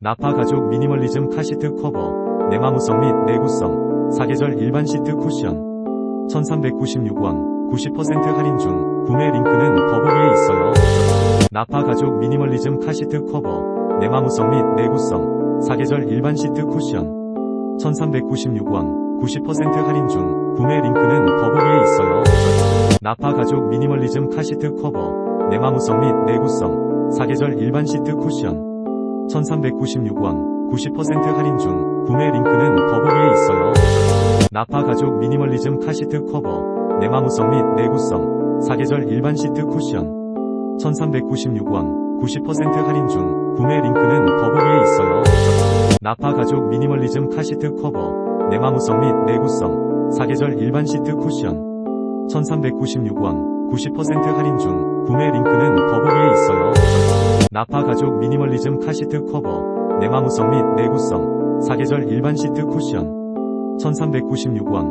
나파 가죽 미니멀리즘 카시트 커버, 내마무성 및 내구성, 사계절 일반 시트 쿠션, 1396원, 90% 할인 중, 구매 링크는 더보기에 있어요. 나파 가죽 미니멀리즘 카시트 커버, 내마무성 및 내구성, 사계절 일반 시트 쿠션, 1396원, 90% 할인 중, 구매 링크는 더보기에 있어요. 나파 가죽 미니멀리즘 카시트 커버, 내마무성 및 내구성, 사계절 일반 시트 쿠션, 1396원, 90% 할인 중, 구매 링크는 더보기에 있어요. 나파 가죽 미니멀리즘 카시트 커버, 내마무성 및 내구성, 사계절 일반 시트 쿠션, 1396원, 90% 할인 중, 구매 링크는 더보기에 있어요. 나파 가죽 미니멀리즘 카시트 커버, 내마무성 및 내구성, 사계절 일반 시트 쿠션, 1396원, 90% 할인 중, 구매 나파 가죽 미니멀리즘 카시트 커버, 내마무성 및 내구성, 사계절 일반 시트 쿠션, 1396원,